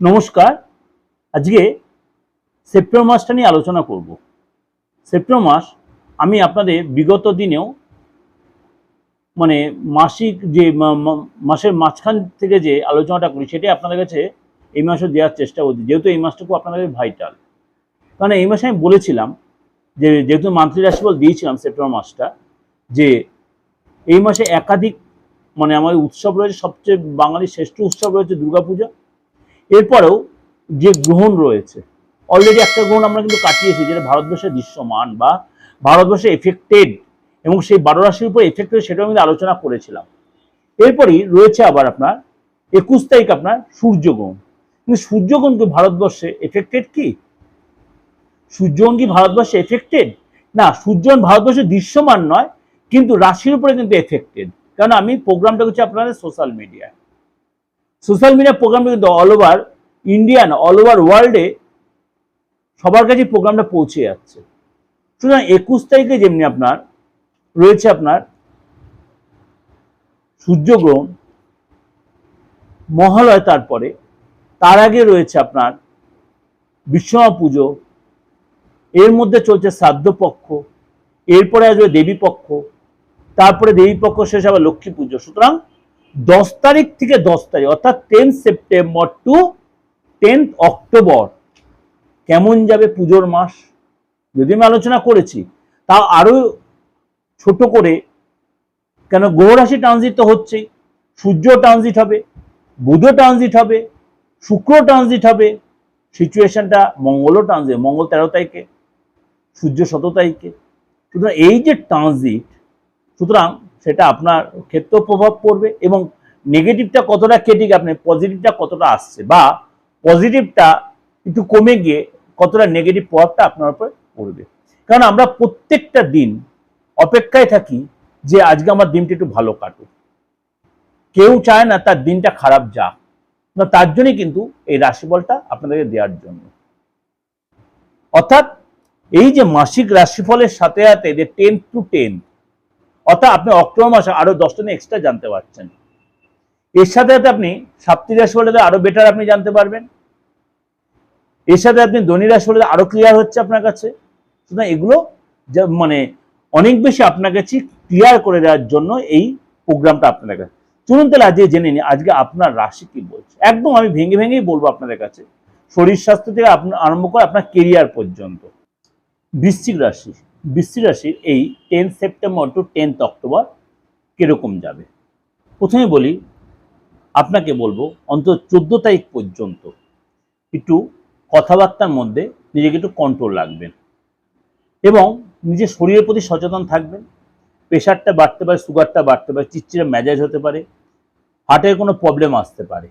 নমস্কার। আজকে সেপ্টেম্বর মাসটা নিয়ে আলোচনা করব। সেপ্টেম্বর মাস, আমি আপনাদের বিগত দিনেও মানে মাসিক যে মাসের মাঝখান থেকে যে আলোচনাটা করি, সেটাই আপনাদের কাছে এই মাসে দেওয়ার চেষ্টা করছি। যেহেতু এই মাসটুকু আপনাদের ভাইটাল কারণ এই মাসে আমি বলেছিলাম যে, যেহেতু মান্থলি রাশিফল দিয়েছিলাম সেপ্টেম্বর মাসটা, যে এই মাসে একাধিক মানে আমাদের উৎসব রয়েছে, সবচেয়ে বাঙালির শ্রেষ্ঠ উৎসব রয়েছে দুর্গাপূজা। এরপরেও যে গ্রহণ রয়েছে অলরেডি একটা গ্রহণ আমরা কিন্তু কাটিয়েছি, যেটা ভারতবর্ষে দৃশ্যমান বা ভারতবর্ষে এফেক্টেড এবং সেই বারো রাশির উপর এফেক্টেড সেটাও কিন্তু আলোচনা করেছিলাম। এরপরই রয়েছে আবার আপনার একুশ তারিখ আপনার সূর্যগ্রহণ। কিন্তু সূর্যগ্রহণ কি ভারতবর্ষে এফেক্টেড কি? সূর্যগ্রহণ কি ভারতবর্ষে এফেক্টেড না, সূর্যগ্রহণ ভারতবর্ষে দৃশ্যমান নয়, কিন্তু রাশির উপরে কিন্তু এফেক্টেড কারণ আমি প্রোগ্রামটা করছি আপনাদের সোশ্যাল মিডিয়ায় সোশ্যাল মিডিয়া প্রোগ্রামটা কিন্তু all over Indian all over ওয়ার্ল্ডে সবার কাছে প্রোগ্রামটা পৌঁছে যাচ্ছে। সুতরাং একুশ তারিখে যেমনি আপনার রয়েছে আপনার সূর্যগ্রহণ, মহালয় তারপরে, তার আগে রয়েছে আপনার বিশ্বমা পুজো, এর মধ্যে চলছে শ্রাদ্ধ পক্ষ, এরপরে আসবে দেবী পক্ষ, তারপরে দেবী পক্ষ শেষ আবার লক্ষ্মী পুজো। সুতরাং দশ তারিখ থেকে দশ তারিখ, অর্থাৎ ten September to tenth October কেমন যাবে পুজোর মাস? যদি আমি আলোচনা করেছি, তা আরও ছোট করে। কেন? গ্রহরাশি ট্রানজিট তো হচ্ছেই। সূর্য ট্রানজিট হবে বুধ ট্রানজিট হবে শুক্র ট্রানজিট হবে। সিচুয়েশনটা মঙ্গলও ট্রানজিট মঙ্গল তেরো তারিখে, সূর্য শত তারিখে। সুতরাং এই যে ট্রানজিট সুতরাং সেটা আপনার ক্ষেত্রেও প্রভাব পড়বে এবং নেগেটিভটা কতটা কেটে গিয়ে আপনার পজিটিভটা কতটা আসছে বা পজিটিভটা একটু কমে গিয়ে কতটা নেগেটিভ প্রভাবটা আপনার উপর পড়বে। কারণ আমরা প্রত্যেকটা দিন অপেক্ষায় থাকি যে আজকে আমার দিনটা একটু ভালো কাটুক। কেউ চায় না তার দিনটা খারাপ যাক। না, তার জন্যই কিন্তু এই রাশিফলটা আপনাদেরকে দেওয়ার জন্য। অর্থাৎ এই যে মাসিক রাশিফলের সাথে সাথে যে টেন টু টেন অর্থাৎ আপনি অক্টোবর মাসে আরও দশটা এক্সট্রা জানতে পারছেন। এর সাথে সাথে আপনি সাপ্তাহিক রাশিফলটা আরও বেটার আপনি জানতে পারবেন। এর সাথে আপনি ধনী রাশিফলটা আরও ক্লিয়ার হচ্ছে আপনার কাছে। সুতরাং এগুলো মানে অনেক বেশি আপনার কাছে ক্লিয়ার করে দেওয়ার জন্য এই প্রোগ্রামটা আপনাদের কাছে। চলুন তাহলে আজকে জেনে নিই, আজকে আপনার রাশি কি বলছে? একদম আমি ভেঙে ভেঙেই বলব আপনাদের কাছে। শরীর স্বাস্থ্য থেকে আপনার আরম্ভ করে আপনার কেরিয়ার পর্যন্ত। বৃশ্চিক রাশি। বৃশ্চিক রাশির এই ten September to tenth October কীরকম যাবে? প্রথমে বলি, আপনাকে বলব, অন্তত চোদ্দ তারিখ পর্যন্ত একটু কথাবার্তার মধ্যে নিজেকে একটু কন্ট্রোল রাখবেন এবং নিজের শরীরের প্রতি সচেতন থাকবেন। প্রেশারটা বাড়তে পারে, সুগারটা বাড়তে পারে চিচ্চিরে ম্যাজাজ হতে পারে হার্টের কোনো প্রবলেম আসতে পারে।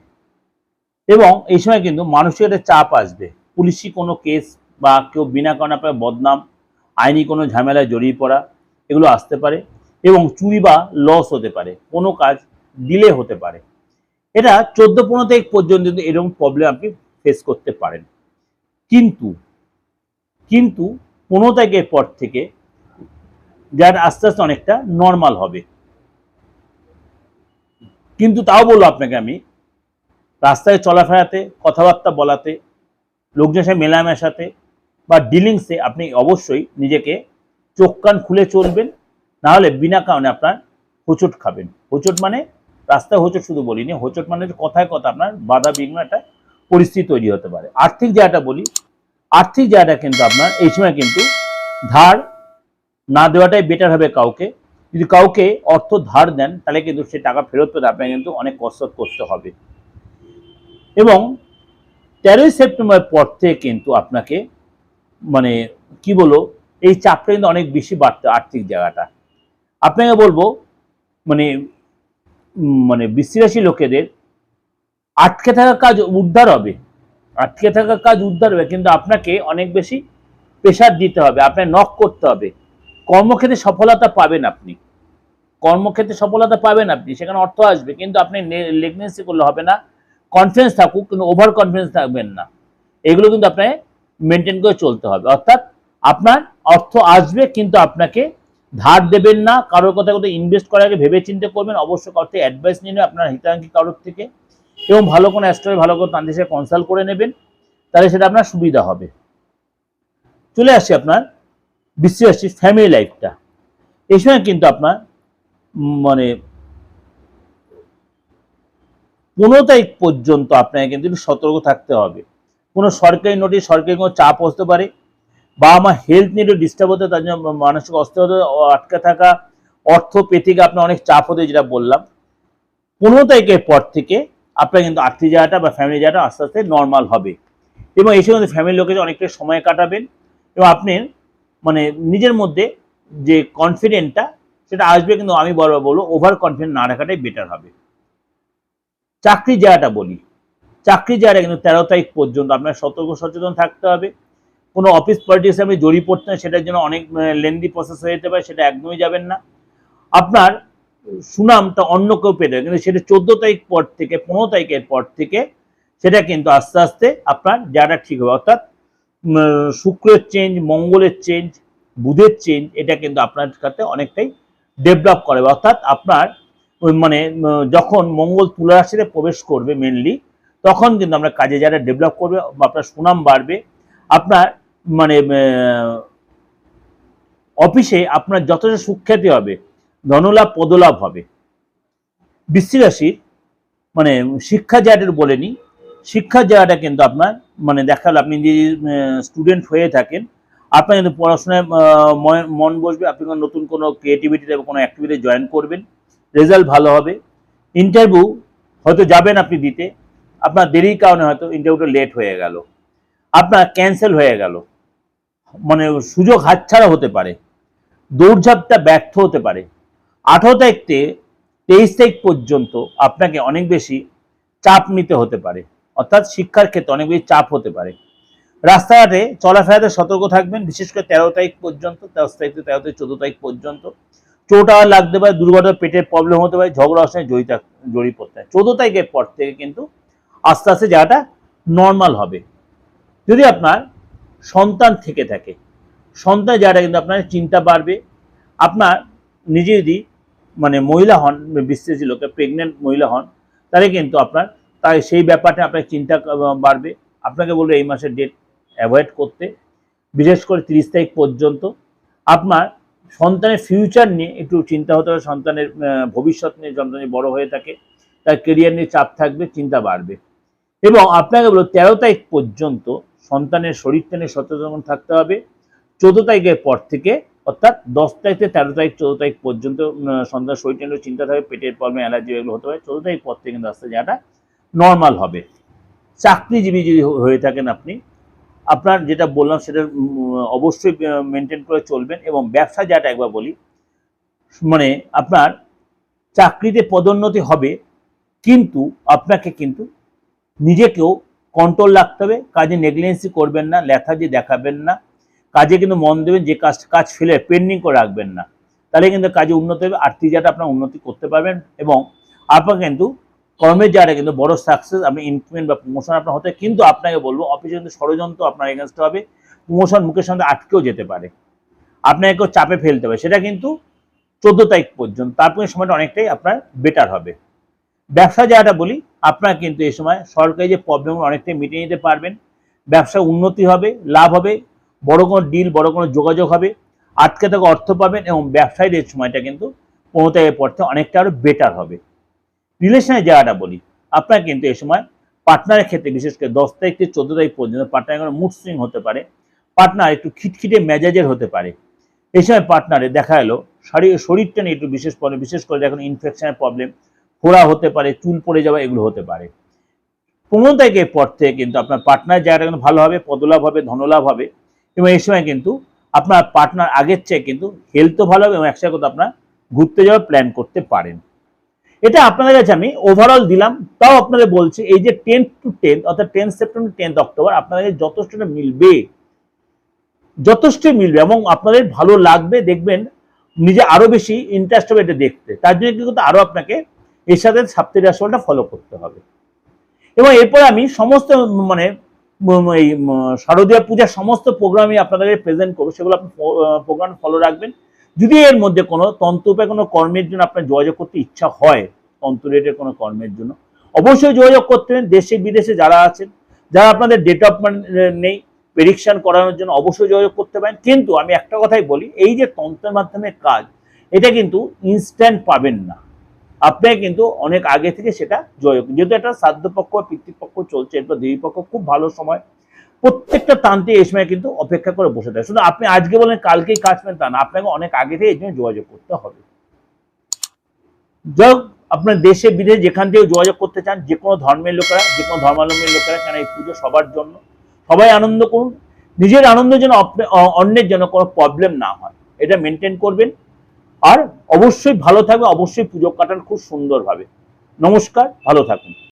এবং এই সময় কিন্তু মানসিক একটা চাপ আসবে। পুলিশি কোনো কেস বা কেউ বিনা কারণে আপনার বদনাম আইনি কোনো ঝামেলায় জড়িয়ে পড়া, এগুলো আসতে পারে এবং চুরি বা লস হতে পারে, কোনো কাজ ডিলে হতে পারে। এটা চোদ্দ পনেরো তারিখ পর্যন্ত এরকম প্রবলেম আপনি ফেস করতে পারেন। কিন্তু কিন্তু পনেরো তারিখের পর থেকে যার আস্তে আস্তে অনেকটা নর্মাল হবে। কিন্তু তাও বলব আপনাকে আমি, রাস্তায় চলাফেরাতে, কথাবার্তা বলাতে লোকজনের সাথে মেলামেশাতে বা ডিলিংসে আপনি অবশ্যই নিজেকে চোখ কান খুলে চলবেন না হলে বিনা কারণে আপনার হোঁচট খাবেন। হোঁচট মানে রাস্তায় হোঁচট শুধু বলিনি, হোঁচট মানে কথায় কথা আপনার বাধা বিঘ্ন একটা পরিস্থিতি তৈরি হতে পারে। আর্থিক জায়গাটা বলি, আর্থিক জায়গাটা কিন্তু আপনার এই সময় কিন্তু ধার না দেওয়াটাই বেটার হবে কাউকে। যদি কাউকে অর্থ ধার দেন, তাহলে কিন্তু সে টাকা ফেরত পেতে আপনাকে কিন্তু অনেক কষ্ট করতে হবে। এবং তেরোই সেপ্টেম্বর পর থেকে কিন্তু আপনাকে মানে কি বলো এই চাপটা কিন্তু অনেক বেশি বাড়তে আর্থিক জায়গাটা। আপনাকে বলব মানে মানে বৃষ্টিরাশি লোকেদের আটকে থাকা কাজ উদ্ধার হবে। আটকে থাকা কাজ উদ্ধার হবে, কিন্তু আপনাকে অনেক বেশি প্রেশার দিতে হবে আপনার নক করতে হবে। কর্মক্ষেত্রে সফলতা পাবেন আপনি। কর্মক্ষেত্রে সফলতা পাবেন আপনি, সেখানে অর্থ আসবে, কিন্তু আপনি লেগনেন্সি করলে হবে না। কনফিডেন্স থাকুক, কিন্তু ওভার কনফিডেন্স থাকবেন না। এগুলো কিন্তু আপনাকে মেনটেন করে চলতে হবে। অর্থাৎ আপনার অর্থ আসবে কিন্তু আপনাকে ধার দেবেন না, কারোর কথা কথা ইনভেস্ট করার আগে ভেবে চিন্তে করবেন, অবশ্যই থেকে অ্যাডভাইস নিয়ে নেবেন, আপনার হিতাঙ্কি কারোর থেকে। এবং ভালো কোনো অ্যাস্ট্রোলজি ভালো কোনো তান্ত্রিক সাথে কনসাল্ট করে নেবেন, তাহলে সেটা আপনার সুবিধা হবে। চলে আসি আপনার বৃশ্চিক রাশি ফ্যামিলি লাইফটা এই সময় কিন্তু আপনার মানে পনেরো তারিখ পর্যন্ত আপনাকে কিন্তু সতর্ক থাকতে হবে। কোনো সরকারি নোটিশ সরকারি কোনো চাপ আসতে পারে বা আমার হেলথ নিয়ে একটু ডিস্টার্ব হতে তার জন্য মানসিক অস্থিরতা আটকে থাকা, অর্থ পেতে আপনার অনেক চাপ হতে যেটা বললাম। পনেরো তারিখের পর থেকে আপনার কিন্তু আর্থিক জায়গাটা বা ফ্যামিলি জায়গাটা আস্তে আস্তে নর্মাল হবে। এবং এই সময় ফ্যামিলির লোকের অনেকটা সময় কাটাবেন এবং আপনি মানে নিজের মধ্যে যে কনফিডেন্টটা সেটা আসবে কিন্তু আমি বলব বলব ওভার কনফিডেন্ট না রাখাটাই বেটার হবে। চাকরি জায়গাটা বলি। চাকরি জায়গাটা কিন্তু তেরো তারিখ পর্যন্ত আপনার সতর্ক সচেতন থাকতে হবে। কোনো অফিস পলিটিক্সে আপনি জড়িয়ে পড়তে সেটার জন্য অনেক লেন্দি প্রসেস হয়ে যেতে পারে, সেটা একদমই যাবেন না। আপনার সুনামটা অন্য কেউ পেতে কিন্তু সেটা চোদ্দ তারিখ পর থেকে, পনেরো তারিখের পর থেকে, সেটা কিন্তু আস্তে আস্তে আপনার জায়গাটা ঠিক হবে। অর্থাৎ শুক্রের চেঞ্জ মঙ্গলের চেঞ্জ বুধের চেঞ্জ এটা কিন্তু আপনার কাছে অনেকটাই ডেভেলপ করে। অর্থাৎ আপনার মানে যখন মঙ্গল তুলা রাশিতে প্রবেশ করবে মেনলি তখন কিন্তু আমরা কাজে যারা ডেভেলপ করবে, আপনার সুনাম বাড়বে। আপনার মানে অফিসে আপনার যথেষ্ট সুখ্যাতি হবে, ধনলাভ, পদলাভ হবে। রাশির মানে শিক্ষা জায়গাটা বলেনি শিক্ষার জায়গাটা কিন্তু আপনার মানে দেখাল আপনি যদি স্টুডেন্ট হয়ে থাকেন, আপনার কিন্তু পড়াশোনায় মন- বসবে, আপনি নতুন কোনো ক্রিয়েটিভিটিতে বা কোনো অ্যাক্টিভিটি জয়েন করবেন রেজাল্ট ভালো হবে। ইন্টারভিউ হয়তো যাবেন আপনি দিতে আপনার দেরির কারণে হয়তো ইন্টারভিউটা লেট হয়ে গেল। আপনার ক্যান্সেল হয়ে গেল। মানে সুযোগ হাতছাড়া হতে পারে। দৌড়ঝাঁপটা ব্যর্থ হতে পারে। আঠারো তারিখ থেকে তেইশ তারিখ পর্যন্ত আপনাকে অনেক বেশি চাপ নিতে হতে পারে। অর্থাৎ শিক্ষার ক্ষেত্রে অনেক বেশি চাপ হতে পারে। রাস্তাঘাটে চলাফেরাতে সতর্ক থাকবেন। বিশেষ করে তেরো তারিখ পর্যন্ত, তেরো তারিখ থেকে তেরো থেকে চোদ্দ তারিখ পর্যন্ত। চোট আর লাগতে পারে, দুর্ঘটনা, পেটের প্রবলেম হতে পারে, ঝগড়া অবস্থায় জড়িত জড়িয়ে পড়তে হয়। চোদ্দ তারিখের পর থেকে কিন্তু আস্তে আস্তে জায়গাটা নর্মাল হবে। যদি আপনার সন্তান থেকে থাকে সন্তান জায়গাটা কিন্তু আপনার চিন্তা বাড়বে। আপনার নিজে যদি মানে মহিলা হন বিশ্লেষী লোকে প্রেগনেন্ট মহিলা হন, তাহলে কিন্তু আপনার তাই সেই ব্যাপারটা আপনার চিন্তা বাড়বে। আপনাকে বলব এই মাসের ডেট অ্যাভয়েড করতে। বিশেষ করে তিরিশ তারিখ পর্যন্ত আপনার সন্তানের ফিউচার নিয়ে একটু চিন্তা হতে হবে। সন্তানের ভবিষ্যৎ নিয়ে সন্তান যদি বড় হয়ে থাকে। তার কেরিয়ার নিয়ে চাপ থাকবে, চিন্তা বাড়বে। এবং আপনাকে বলব তেরো তারিখ পর্যন্ত সন্তানের শরীরটা নিয়ে সচেতন থাকতে হবে। চোদ্দ তারিখের পর থেকে, অর্থাৎ দশ তারিখ থেকে তেরো তারিখ, চোদ্দ তারিখ পর্যন্ত সন্তান শরীরটা নিয়ে চিন্তা থাকবে, পেটের প্রবলেম অ্যালার্জি এগুলো হতে পারে। চোদ্দ তারিখ পর থেকে কিন্তু আস্তে জায়গাটা নর্মাল হবে। চাকরিজীবী যদি হয়ে থাকেন আপনি, আপনার যেটা বললাম সেটা অবশ্যই মেনটেন করে চলবেন এবং ব্যবসা যাটা একবার বলি মানে আপনার চাকরিতে পদোন্নতি হবে, কিন্তু আপনাকে কিন্তু নিজেকেও কন্ট্রোল রাখতে হবে। কাজে নেগলেন্সি করবেন না লেথাজি দেখাবেন না। কাজে কিন্তু মন দেবেন যে কাজ কাজ ফেলে পেন্ডিং করে রাখবেন না। তাহলে কিন্তু কাজে উন্নতি হবে আর্থিক জায়গাটা আপনার উন্নতি করতে পারবেন। এবং আপনার কিন্তু কর্মের জায়গাটা কিন্তু বড় সাকসেস আপনি ইনক্রিমেন্ট বা প্রমোশন আপনার হতে, কিন্তু আপনাকে বলব অফিসে কিন্তু ষড়যন্ত্র আপনার এগেনস্ট হবে। প্রমোশন মুখের সঙ্গে আটকেও যেতে পারে। আপনাকে কেউ চাপে ফেলতে হবে। সেটা কিন্তু চোদ্দ তারিখ পর্যন্ত, তারপরে সময়টা অনেকটাই আপনার বেটার হবে। ব্যবসা জায়গাটা বলি আপনার কিন্তু এই সময় সরকারি যে প্রবলেম অনেকটাই মিটিয়ে নিতে পারবেন ব্যবসা উন্নতি হবে, লাভ হবে, বড় কোনো ডিল বড় কোনো যোগাযোগ হবে, আটকে থাকা অর্থ পাবেন এবং ব্যবসায়ীদের সময়টা কিন্তু পনেরো তারিখের পর থেকে অনেকটা আরও বেটার হবে। রিলেশনের জায়গাটা বলি, আপনার কিন্তু এই সময় পার্টনারের ক্ষেত্রে, বিশেষ করে দশ তারিখ থেকে চোদ্দ তারিখ পর্যন্ত পার্টনার কোনো মুড সুইং হতে পারে পার্টনার একটু খিটখিটে মেজাজের হতে পারে। এই সময় পার্টনারে দেখা এলো শরীর শরীরটা নিয়ে একটু বিশেষ করে বিশেষ করে দেখুন ইনফেকশনের প্রবলেম ফোড়া হতে পারে, চুল পড়ে যাওয়া এগুলো হতে পারে। পনেরো তারিখের পর থেকে কিন্তু আপনার পার্টনার জায়গাটা কিন্তু ভালো হবে, পদলাভ হবে, ধনলাভ হবে এবং এই সময় কিন্তু আপনার পার্টনার আগের চেয়ে কিন্তু হেলথও ভালো হবে এবং একসাথে কিন্তু আপনার ঘুরতে যাওয়ার প্ল্যান করতে পারেন। এটা আপনাদের কাছে আমি ওভারঅল দিলাম, তাও আপনাদের বলছি, এই যে টেন্থ টু টেন্থ অর্থাৎ টেন্থ সেপ্টেম্বর টেন্থ অক্টোবর আপনাদের যথেষ্টটা মিলবে। যথেষ্টই মিলবে এবং আপনাদের ভালো লাগবে, দেখবেন নিজে আরও বেশি ইন্টারেস্ট হবে এটা দেখতে। তার জন্য কি কিন্তু আরও আপনাকে এর সাথে রাশিফলটা ফলো করতে হবে। এবং এরপর আমি সমস্ত মানে এই শারদীয় পূজার সমস্ত প্রোগ্রামই আপনাদের প্রেজেন্ট করব। সেগুলো আপনি প্রোগ্রাম ফলো রাখবেন। যদি এর মধ্যে কোনো তন্ত্র উপায় কোনো কর্মের জন্য আপনার যোগাযোগ করতে ইচ্ছা হয় তন্ত্র রিলেটেড কোনো কর্মের জন্য, অবশ্যই যোগাযোগ করতে হবে। দেশে বিদেশে যারা আছেন, যারা আপনাদের ডেট অফ নেই প্রেডিকশন করানোর জন্য অবশ্যই যোগাযোগ করতে পারেন। কিন্তু আমি একটা কথাই বলি, এই যে তন্ত্রের মাধ্যমে কাজ, এটা কিন্তু ইনস্ট্যান্ট পাবেন না। আপনাকে কিন্তু অনেক আগে থেকে সেটা যোগাযোগ যেহেতু এটা শ্রাদ্ধপক্ষ পিতৃপক্ষ চলছে, এরপর দেবীপক্ষ খুব ভালো সময়। প্রত্যেকটা তান্ত্রিক এই সময় কিন্তু অপেক্ষা করে বসে থাকে। শুধু আপনি আজকে বলেন, কালকেই কাজ পেন তা না, আপনাকে অনেক আগে থেকে এই জন্য যোগাযোগ করতে হবে। যাই আপনার দেশে, বিদেশে যেখান থেকে যোগাযোগ করতে চান, যে কোনো ধর্মের লোকেরা, যে কোনো ধর্মাবলম্বীর লোকেরা কেন এই পুজো সবার জন্য সবাই আনন্দ করুন। নিজের আনন্দ যেন অন্যের যেন কোনো প্রবলেম না হয়। এটা মেনটেন করবেন। আর অবশ্যই ভালো থাকবে অবশ্যই পুজো কাটান খুব সুন্দরভাবে। নমস্কার ভালো থাকুন।